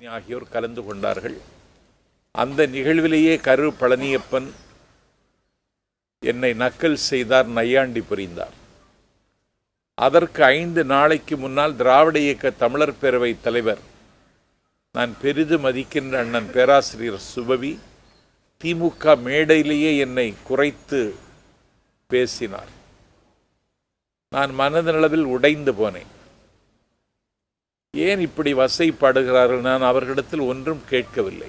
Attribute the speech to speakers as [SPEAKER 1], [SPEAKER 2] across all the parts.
[SPEAKER 1] பழனி ஆகியோர் கலந்து கொண்டார்கள். அந்த நிகழ்விலேயே கரு பழனியப்பன் என்னை நக்கல் செய்தார் நையாண்டி புரிந்தார். அதற்கு ஐந்து நாளைக்கு முன்னால் திராவிட இயக்க தமிழர் பேரவை தலைவர் நான் பெரிது மதிக்கின்ற அண்ணன் பேராசிரியர் சுபவி திமுக மேடையிலேயே என்னை குறைத்து பேசினார். நான் மனதளவில் உடைந்து போனேன். ஏன் இப்படி வசைப்படுகிறார்கள் நான் அவர்களிடத்தில் ஒன்றும் கேட்கவில்லை.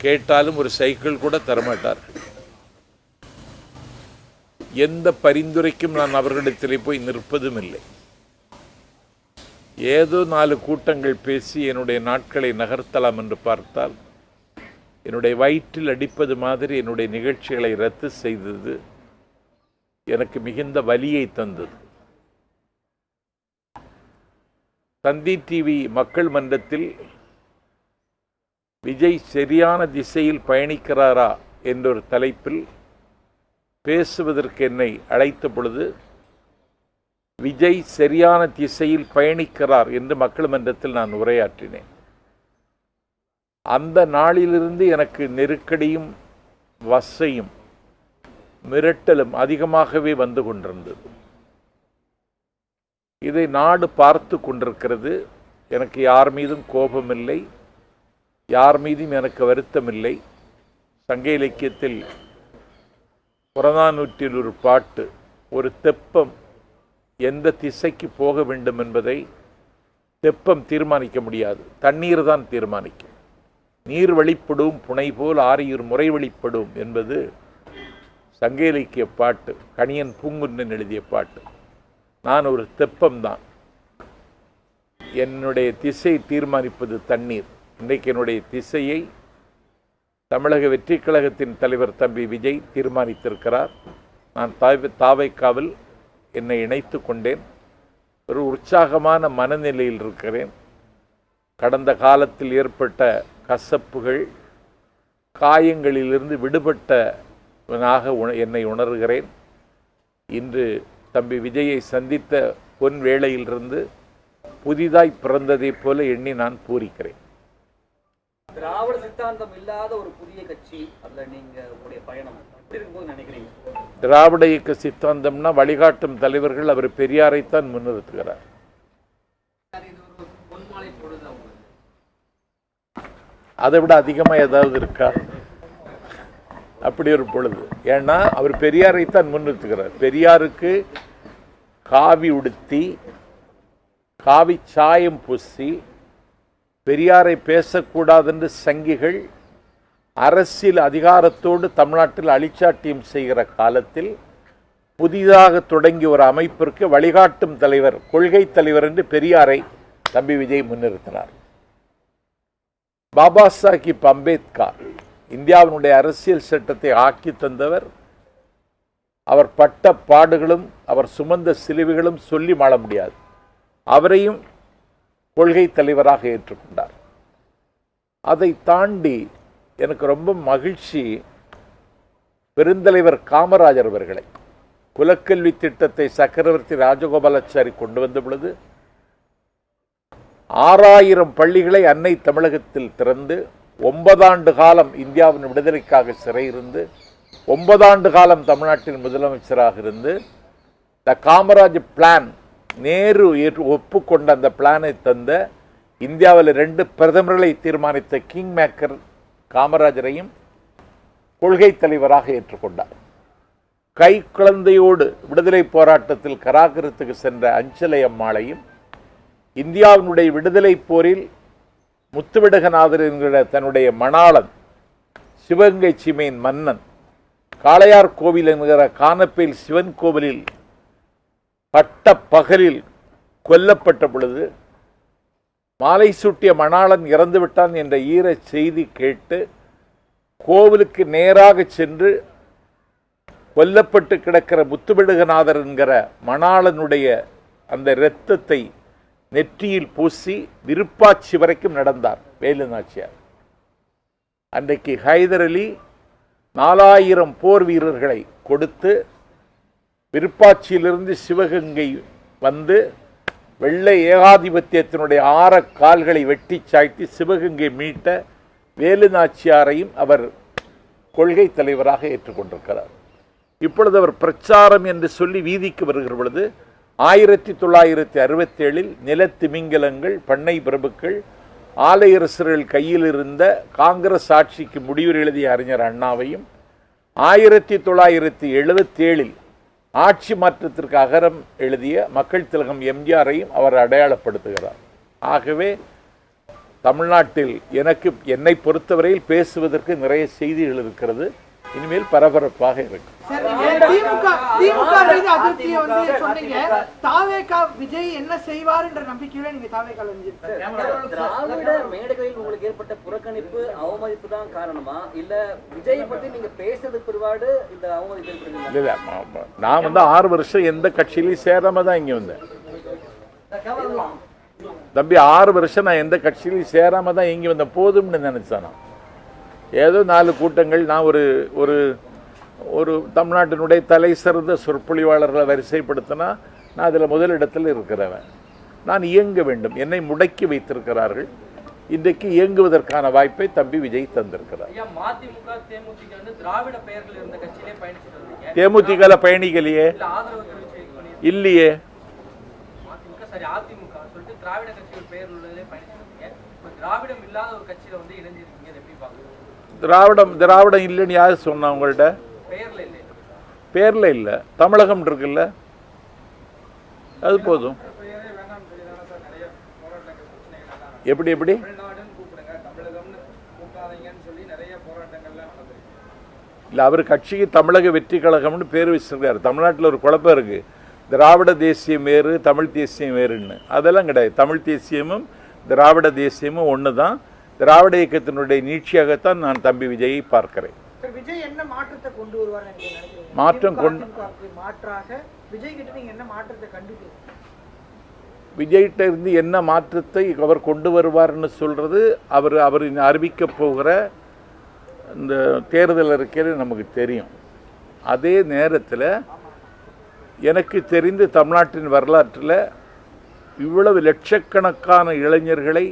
[SPEAKER 1] கேட்டாலும் ஒரு சைக்கிள் கூட தரமாட்டார்கள். எந்த பரிந்துரைக்கும் நான் அவர்களிடத்திலே போய் நிற்பதும் இல்லை ஏதோ நாலு கூட்டங்கள் பேசி என்னுடைய நாட்களை நகர்த்தலாம் என்று பார்த்தால் என்னுடைய வயிற்றில் அடிப்பது மாதிரி என்னுடைய நிகழ்ச்சிகளை ரத்து செய்தது எனக்கு மிகுந்த வலியை தந்தது. தந்தி டிவி மக்கள் மன்றத்தில் விஜய் சரியான திசையில் பயணிக்கிறாரா என்றொரு தலைப்பில் பேசுவதற்கு என்னை அழைத்த பொழுது விஜய் சரியான திசையில் பயணிக்கிறார் என்று மக்கள் மன்றத்தில் நான் உரையாற்றினேன். அந்த நாளிலிருந்து எனக்கு நெருக்கடியும் வசையும் மிரட்டலும் அதிகமாகவே வந்து கொண்டிருந்தது. இதை நாடு பார்த்து கொண்டிருக்கிறது. எனக்கு யார் மீதும் கோபமில்லை. யார் மீதும் எனக்கு வருத்தமில்லை. சங்க இலக்கியத்தில் புறநானூற்றில் ஒரு பாட்டு ஒரு தெப்பம் எந்த திசைக்கு போக வேண்டும் என்பதை தெப்பம் தீர்மானிக்க முடியாது. தண்ணீர் தான் தீர்மானிக்கும். நீர் வழிப்படும் புனை போல் ஆரியூர் முறை வழிப்படும் என்பது சங்க இலக்கிய பாட்டு கணியன் பூங்குன்னன் எழுதிய பாட்டு. நான் ஒரு தெப்பம் தான் என்னுடைய திசை தீர்மானிப்பது தண்ணீர். இன்றைக்கு என்னுடைய திசையை தமிழக வெற்றி கழகத்தின் தலைவர் தம்பி விஜய் தீர்மானித்திருக்கிறார். நான் தாவை தாவைக்காவில் என்னை இணைத்து கொண்டேன். ஒரு உற்சாகமான மனநிலையில் இருக்கிறேன். கடந்த காலத்தில் ஏற்பட்ட கசப்புகள் காயங்களிலிருந்து விடுபட்டவனாக உண என்னை உணர்கிறேன். இன்று தம்பி விஜயை சந்தித்த பொன் வேளையிலிருந்து புதிதாய் பிறந்ததைப் போல எண்ணி நான் பூரிக்கிறேன்.
[SPEAKER 2] திராவிட சித்தாந்தம் இல்லாத ஒரு புதிய கட்சி அதுல நீங்க உங்களுடைய பயணம் நினைக்கிறீங்க?
[SPEAKER 1] திராவிட இயக்க சித்தாந்தம்னா வழிகாட்டும் தலைவர்கள் அவர் பெரியாரைத்தான் முன்னிறுத்துகிறார். அதை விட அதிகமாக ஏதாவது இருக்கா? அப்படி ஒரு பொழுது. ஏன்னா அவர் பெரியாரைத்தான் முன்னிறுத்துகிறார். பெரியாருக்கு காவி உடுத்தி காவி சாயம் பூசி பெரியாரை பேசக்கூடாதென்று சங்கிகள் அரசியல் அதிகாரத்தோடு தமிழ்நாட்டில் அழிச்சாட்டியம் செய்கிற காலத்தில் புதிதாக தொடங்கி ஒரு அமைப்பிற்கு வழிகாட்டும் தலைவர் கொள்கை தலைவர் என்று பெரியாரை தம்பி விஜய் முன்னிறுத்தினார். பாபா சாஹிப் அம்பேத்கர். இந்தியாவினுடைய அரசியல் சட்டத்தை ஆக்கி தந்தவர். அவர் பட்ட பாடுகளும் அவர் சுமந்த சிலுவைகளும் சொல்லி மாள முடியாது. அவரையும் கொள்கை தலைவராக ஏற்றுக்கொண்டார். அதை தாண்டி எனக்கு ரொம்ப மகிழ்ச்சி பெருந்தலைவர் காமராஜர் அவர்களை. குலக்கல்வி திட்டத்தை சக்கரவர்த்தி ராஜகோபாலாச்சாரி கொண்டு வந்த பொழுது ஆறாயிரம் பள்ளிகளை அன்னை தமிழகத்தில் திறந்து ஒன்பதாண்டு காலம் இந்தியாவின் விடுதலைக்காக சிறை இருந்து ஒன்பதாண்டு காலம் தமிழ்நாட்டின் முதலமைச்சராக இருந்து த காமராஜ் பிளான் நேரு ஏற்று ஒப்புக்கொண்ட அந்த பிளானை தந்த இந்தியாவில் ரெண்டு பிரதமர்களை தீர்மானித்த கிங் மேக்கர் காமராஜரையும் கொள்கை தலைவராக ஏற்றுக்கொண்டார். கை குழந்தையோடு விடுதலை போராட்டத்தில் கராகரத்துக்கு சென்ற அஞ்சலை அம்மாளையும் இந்தியாவினுடைய விடுதலை போரில் முத்துவிடகநாதர் என்கிற தன்னுடைய மணாளன் சிவகங்கை சீமையின் மன்னன் காளையார் கோவில் என்கிற கானப்பேல் சிவன் கோவிலில் பட்ட பகலில் கொல்லப்பட்ட பொழுது மாலை சூட்டிய மணாளன் இறந்துவிட்டான் என்ற ஈர செய்தி கேட்டு கோவிலுக்கு நேராக சென்று கொல்லப்பட்டு கிடக்கிற முத்துவிடுகநாதர் என்கிற மணாளனுடைய அந்த இரத்தத்தை நெற்றியில் பூசி விருப்பாச்சி வரைக்கும் நடந்தார் வேலு நாச்சியார். அன்றைக்கு ஹைதர் அலி நாலாயிரம் போர் வீரர்களை கொடுத்து விருப்பாட்சியிலிருந்து சிவகங்கை வந்து வெள்ளை ஏகாதிபத்தியத்தினுடைய ஆற கால்களை வெட்டி சாய்த்து சிவகங்கை மீட்ட வேலு நாச்சியாரையும் அவர் கொள்கை தலைவராக ஏற்றுக்கொண்டிருக்கிறார். இப்பொழுது அவர் பிரச்சாரம் என்று சொல்லி வீதிக்கு வருகிற பொழுது ஆயிரத்தி தொள்ளாயிரத்தி அறுபத்தேழில் நிலத்திமிங்கலங்கள் பண்ணை பிரபுக்கள் ஆலையரசர்கள் கையில் இருந்த காங்கிரஸ் ஆட்சிக்கு முடிவு எழுதிய அறிஞர் அண்ணாவையும் ஆயிரத்தி தொள்ளாயிரத்தி எழுபத்தேழில் ஆட்சி மாற்றத்திற்கு அகரம் எழுதிய மக்கள் திலகம் எம்ஜிஆரையும் அவர் அடையாளப்படுத்துகிறார். ஆகவே தமிழ்நாட்டில் எனக்கு என்னை பொறுத்தவரையில் பேசுவதற்கு நிறைய செய்திகள் இருக்கிறது இனிமேல் பரபரப்பாக இருக்கும்.
[SPEAKER 3] திமுக திமுக மீது அதிருப்தியை வந்து சொன்னீங்க. தாவேகா விஜய் என்ன செய்வாருன்ற நம்பிக்கையில நீங்க தாவேகால இருந்தீங்க
[SPEAKER 2] திராவிட மேடைகளில் உங்களுக்கு ஏற்பட்ட புறக்கணிப்பு அவமதிப்பு தான் காரணமா? இல்ல விஜயை பத்தி நீங்க பேசுறது பிற்பாடு இந்த அவமதிப்பு
[SPEAKER 1] இல்லை நான் வந்து ஆறு வருஷம் எந்த கட்சியிலையும் சேராம தான் இங்கே வந்தேன். தம்பி ஆறு வருஷம் நான் எந்த கட்சியிலையும் சேராம தான் இங்கே வந்தேன். போதும்னு நினைச்சேன்? நான் ஏதோ நாலு கூட்டங்கள் நான் ஒரு ஒரு ஒரு தமிழ்நாட்டினுடைய தலை சிறந்த சொற்பொழிவாளர்களை வரிசைப்படுத்தினா நான் அதில் முதலிடத்தில் இருக்கிறவன். நான் இயங்க வேண்டும். என்னை முடக்கி வைத்திருக்கிறார்கள். இன்றைக்கு இயங்குவதற்கான வாய்ப்பை தம்பி விஜய் தந்திருக்கிறார்.
[SPEAKER 4] தேமுதிக
[SPEAKER 1] பயணிகளையே இல்லையே.
[SPEAKER 4] திராவிடம்
[SPEAKER 1] திராவிடம் இல்லைன்னு யார் சொன்னா உங்கள்கிட்ட பேரில் இல்லை. தமிழகம் இருக்குல்ல? அது போதும். எப்படி எப்படி? இல்லை அவர் கட்சிக்கு தமிழக வெற்றி கழகம்னு பேர் வச்சிருக்காரு தமிழ்நாட்டில் ஒரு குழப்பம் இருக்கு. திராவிட தேசியம் வேறு தமிழ் தேசியம் வேறுன்னு. அதெல்லாம் கிடையாது. தமிழ் தேசியமும் திராவிட தேசியமும் ஒன்று தான் திராவிட இயக்கத்தினுடைய நீட்சியாகத்தான் நான் தம்பி விஜயை பார்க்கிறேன்.
[SPEAKER 3] விஜய் என்ன மாற்றத்தை கொண்டு வருவார்
[SPEAKER 1] மாற்றம் கொண்டு-
[SPEAKER 3] மாற்றாக விஜய் கிட்ட நீங்க என்ன மாற்றத்தை கண்டுட்டு
[SPEAKER 1] விஜய்கிட்ட இருந்து என்ன மாற்றத்தை அவர் கொண்டு வருவார்னு சொல்றது அவர் அவர் அறிவிக்க போகிற இந்த தேர்தல் அறிக்கையில் நமக்கு தெரியும். அதே நேரத்தில் எனக்கு தெரிந்து தமிழ்நாட்டின் வரலாற்றில் இவ்வளவு லட்சக்கணக்கான இளைஞர்களை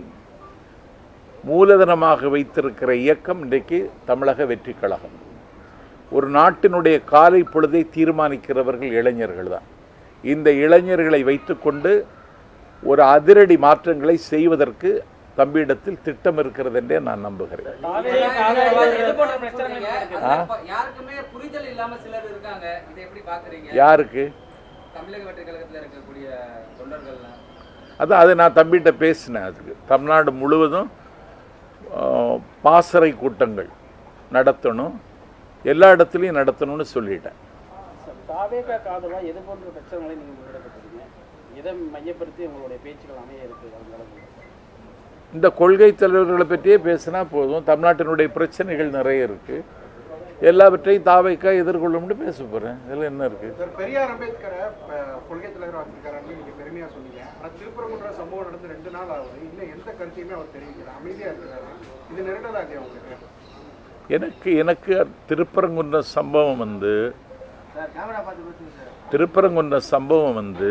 [SPEAKER 1] மூலதனமாக வைத்திருக்கிற இயக்கம் இன்றைக்கு தமிழக வெற்றி கழகம். ஒரு நாட்டினுடைய காலை பொழுதை தீர்மானிக்கிறவர்கள் இளைஞர்கள் தான். இந்த இளைஞர்களை வைத்துக்கொண்டு ஒரு அதிரடி மாற்றங்களை செய்வதற்கு தம்பியிடத்தில் திட்டம் இருக்கிறது என்றே நான் நம்புகிறேன்.
[SPEAKER 4] இது போன்ற பிரச்சனைகள்
[SPEAKER 1] ஆ?
[SPEAKER 5] யாருக்குமே புரிதல் இல்லாம சிலர் இருக்காங்க. இதை எப்படி பாக்குறீங்க?
[SPEAKER 1] யாருக்கு? அதான் அது நான் தம்பிகிட்ட பேசினேன் அதுக்கு. தமிழ்நாடு முழுவதும் பாசறை கூட்டங்கள் நடத்தணும். எல்லா இடத்துலையும் நடத்தணும்னு சொல்லிட்டேன். இந்த கொள்கை தலைவர்களை பற்றியே பேசினா போதும். தமிழ்நாட்டினுடைய பிரச்சனைகள் நிறைய இருக்கு. எல்லாவற்றையும் தாவைக்கா எதிர்கொள்ளும்னு பேச போகிறேன் இதில் என்ன இருக்குது
[SPEAKER 6] பெரியார் அம்பேத்கரை கொள்கை தலைவர் வச்சிருக்காருன்னு நீங்க பெருமையா சொன்னீங்க. ஆனா திருப்பரங்குன்ற சம்பவம் நடந்து ரெண்டு நாள் ஆகுது. இன்னும் எந்த கருத்தையுமே அவர் தெரிவிக்கல. அமைதியா இருக்கிறாரு? இது நெருடலா இல்லையா உங்களுக்கு.
[SPEAKER 1] எனக்கு எனக்கு திருப்பரங்குன்ற சம்பவம் வந்து திருப்பரங்குன்ற சம்பவம் வந்து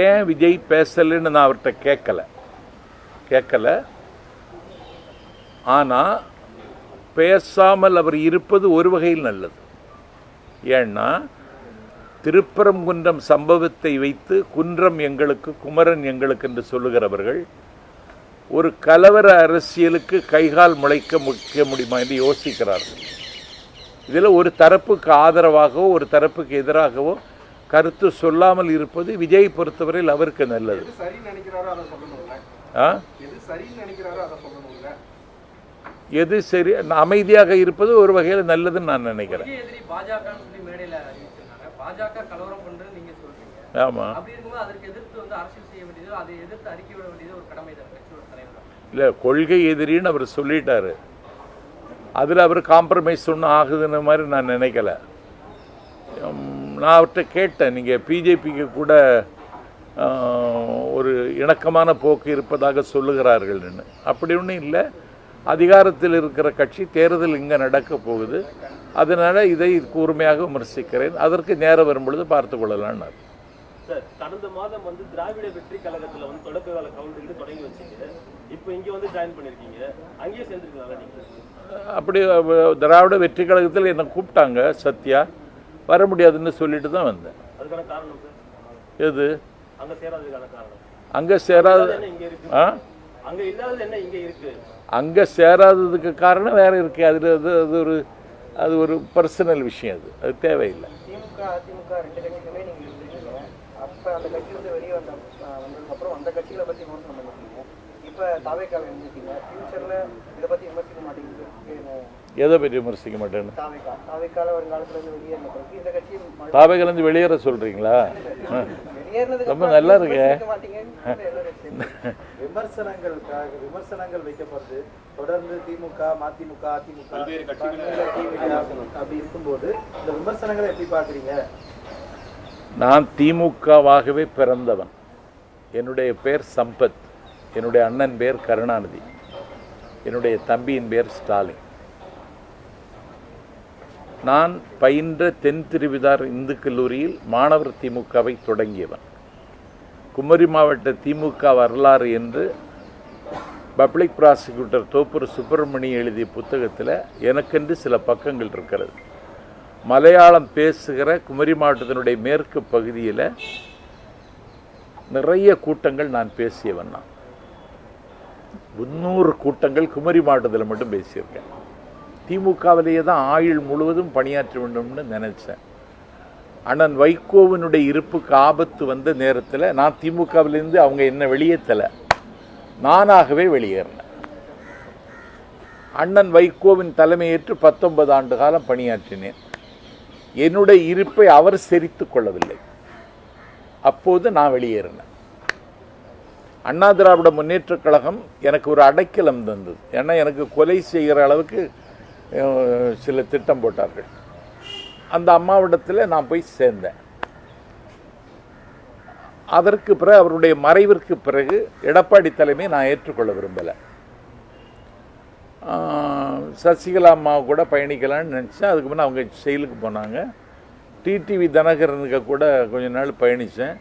[SPEAKER 1] ஏன் விஜய் பேசலைன்னு நான் அவர்கிட்ட கேட்கல. கேட்கல. ஆனால் பேசாமல் அவர் இருப்பது ஒரு வகையில் நல்லது. ஏன்னா திருப்பரங்குன்றம் சம்பவத்தை வைத்து குன்றம் எங்களுக்கு குமரன் எங்களுக்கு என்று சொல்லுகிறவர்கள் ஒரு கலவர அரசியலுக்கு கைகால் முளைக்க முக்க முடியுமா என்று யோசிக்கிறார்கள். இதில் ஒரு தரப்புக்கு ஆதரவாகவோ ஒரு தரப்புக்கு எதிராகவோ கருத்து சொல்லாமல் இருப்பது விஜய் பொறுத்தவரையில் அவருக்கு நல்லது. ஆ?
[SPEAKER 6] எது
[SPEAKER 1] சரி அமைதியாக இருப்பது ஒரு வகையில் நல்லதுன்னு நான் நினைக்கிறேன். ஆமாம் இல்லை கொள்கை எதிரின்னு அவர் சொல்லிட்டாரு. அதில் அவர் காம்ப்ரமைஸ் ஒன்றும் ஆகுதுன்னு மாதிரி நான் நினைக்கல. நான் அவர்கிட்ட கேட்டேன். நீங்கள் பிஜேபிக்கு கூட ஒரு இணக்கமான போக்கு இருப்பதாக சொல்லுகிறார்கள்னு. அப்படி ஒன்றும் இல்லை. அதிகாரத்தில் இருக்கிற கட்சி தேர்தல் இங்கே நடக்க போகுது. அதனால் இதை கூர்மையாக விமர்சிக்கிறேன். அதற்கு நேரம் வரும்பொழுது பார்த்து கொள்ளலாம்னார்
[SPEAKER 7] கடந்த மாதம் வந்து திராவிட வெற்றி கழகத்துல வந்து தொடக்க கால கவுண்டருக்கு தொடங்கி வச்சீங்க இப்போ இங்க வந்து ஜாயின் பண்ணிருக்கீங்க. அங்கேயே சேர்ந்துருக்கலாம்
[SPEAKER 1] அப்படி திராவிட வெற்றி கழகத்தில் என்னை கூப்பிட்டாங்க சத்யா. வர முடியாதுன்னு சொல்லிட்டு தான் வந்தேன்.
[SPEAKER 7] அதுக்கான காரணம்
[SPEAKER 1] எது?
[SPEAKER 7] அங்க சேராததுக்கான காரணம்.
[SPEAKER 1] அங்கே சேராத ஆ?
[SPEAKER 7] அங்க இல்லாதது என்ன இங்க இருக்கு?
[SPEAKER 1] அங்கே சேராததுக்கு காரணம் வேற இருக்கு. அது அது அது ஒரு அது ஒரு பர்சனல் விஷயம் அது. அது தேவையில்லை.
[SPEAKER 8] திமுக அதிமுக ரெண்டு கட்சிகளுமே நீங்க இருந்தீங்க. அப்ப அந்த கட்சியிலிருந்து வெளியே வந்த அஹ் வந்ததுக்கு அப்புறம் அந்த கட்சிகளை பத்தி விமர்சனம் பண்ணிருக்கீங்க இப்ப தாவேக்கால இருந்துட்டீங்க ஃபியூச்சர்ல இதை பத்தி விமர்சிக்க மாட்டேங்குது
[SPEAKER 1] எதை பற்றி விமர்சிக்க மாட்டேன்னு?
[SPEAKER 8] தாவேக்கா தாவேக்கால வெளியேறின பிறகு இந்த
[SPEAKER 1] வெளியேற சொல்கிறீங்களா ரொம்ப நல்லா இருக்கே.
[SPEAKER 9] விமர்சனங்களுக்காக விமர்சனங்கள் வைக்கப்படுது. தொடர்ந்து திமுக மதிமுக அதிமுக அப்படி இருக்கும்போது இந்த விமர்சனங்களை எப்படி பாக்குறீங்க
[SPEAKER 1] நான் திமுகவாகவே பிறந்தவன். என்னுடைய பேர் சம்பத். என்னுடைய அண்ணன் பேர் கருணாநிதி. என்னுடைய தம்பியின் பேர் ஸ்டாலின். நான் பயின்ற தென் திருவிதார் இந்து கல்லூரியில் மாணவர் திமுகவை தொடங்கியவன். குமரி மாவட்ட திமுக வரலாறு என்று பப்ளிக் ப்ராசிக்யூட்டர் தோப்பூர் சுப்பிரமணி எழுதிய புத்தகத்தில் எனக்கென்று சில பக்கங்கள் இருக்கிறது. மலையாளம் பேசுகிற குமரி மாவட்டத்தினுடைய மேற்கு பகுதியில் நிறைய கூட்டங்கள் நான் பேசியவன் நான். முந்நூறு கூட்டங்கள் குமரி மாவட்டத்தில் மட்டும் பேசியிருக்கேன். திமுகவிலேயே தான் ஆயுள் முழுவதும் பணியாற்ற வேண்டும்னு நினச்சேன். அண்ணன் வைகோவினுடைய இருப்புக்கு ஆபத்து வந்த நேரத்தில் நான் திமுகவிலேருந்து அவங்க என்ன வெளியேற்றலை நானாகவே வெளியேறினேன் அண்ணன் வைகோவின் தலைமையேற்று பத்தொன்பது ஆண்டு காலம் பணியாற்றினேன். என்னுடைய இருப்பை அவர் செறித்து கொள்ளவில்லை. அப்போது நான் வெளியேறினேன். அண்ணா திராவிட முன்னேற்றக் கழகம் எனக்கு ஒரு அடைக்கலம் தந்தது. ஏன்னா எனக்கு கொலை செய்கிற அளவுக்கு சில திட்டம் போட்டார்கள். அந்த அம்மாவிடத்தில் நான் போய் சேர்ந்தேன். அதற்கு பிறகு அவருடைய மறைவிற்கு பிறகு எடப்பாடி தலைமையை நான் ஏற்றுக்கொள்ள விரும்பலை. சசிகலா அம்மாவை கூட பயணிக்கலான்னு நினச்சேன். அதுக்கு முன்னே அவங்க செயலுக்கு போனாங்க. டிடிவி தினகரனுக்கு கூட கொஞ்ச நாள் பயணித்தேன்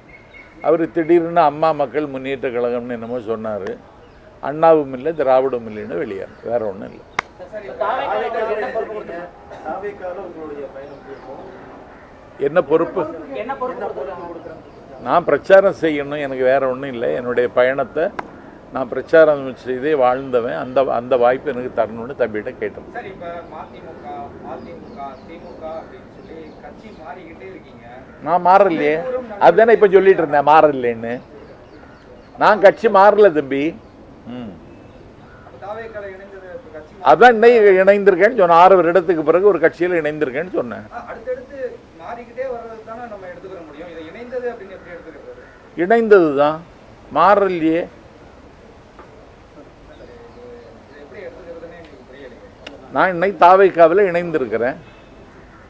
[SPEAKER 1] அவர் திடீர்னு அம்மா மக்கள் முன்னேற்ற கழகம்னு என்னமோ சொன்னார். அண்ணாவும் இல்லை திராவிடமும் இல்லைன்னு வெளியே வேற ஒன்றும் இல்லை. என்ன பொறுப்பு
[SPEAKER 10] என்ன பொறுப்பு? கொடுத்துருக்காங்க?
[SPEAKER 1] நான் பிரச்சாரம் செய்யணும் எனக்கு வேற ஒன்றும் இல்லை. என்னுடைய பயணத்தை நான் பிரச்சாரம் செய்தே வாழ்ந்தவன். அந்த அந்த வாய்ப்பு எனக்கு தரணும்னு தம்பிகிட்ட கேட்டேன். நான் மாறலையே. அதுதானே இப்போ சொல்லிட்டு இருந்தேன் மாறலைன்னு நான் கட்சி மாறல தம்பி. ம். அதான் இன்னைக்கு இணைந்திருக்கேன்னு சொன்னேன் ஆறு வருடத்துக்கு பிறகு ஒரு கட்சியில் இணைந்திருக்கேன்னு சொன்னேன்.
[SPEAKER 5] அ- அடுத்தடுத்து மாறிக்கிட்டே வர்றது தானே நம்ம எடுத்துக்கிற முடியும்? இதை இணைந்தது
[SPEAKER 1] தான் மாறலையே.
[SPEAKER 5] இதை எப்படி எடுத்துக்கிறதுன்னு எனக்கு புரியலையே.
[SPEAKER 1] நான் இன்னைக்கு தாவைக்காவில் இணைந்திருக்கிறேன்.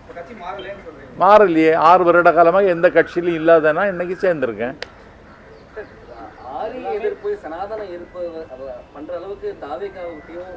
[SPEAKER 5] இப்ப கட்சி மாறலைன்னு சொல்றீங்க.
[SPEAKER 1] மாறலையே. ஆறு வருட காலமாக எந்த கட்சியிலும் இல்லாதனா இன்னைக்கு சேர்ந்திருக்கேன்.
[SPEAKER 2] எதிர்ப்பு சனாதன எதிர்ப்பு பண்ற அளவுக்கு தாவேக்காவுக்கும்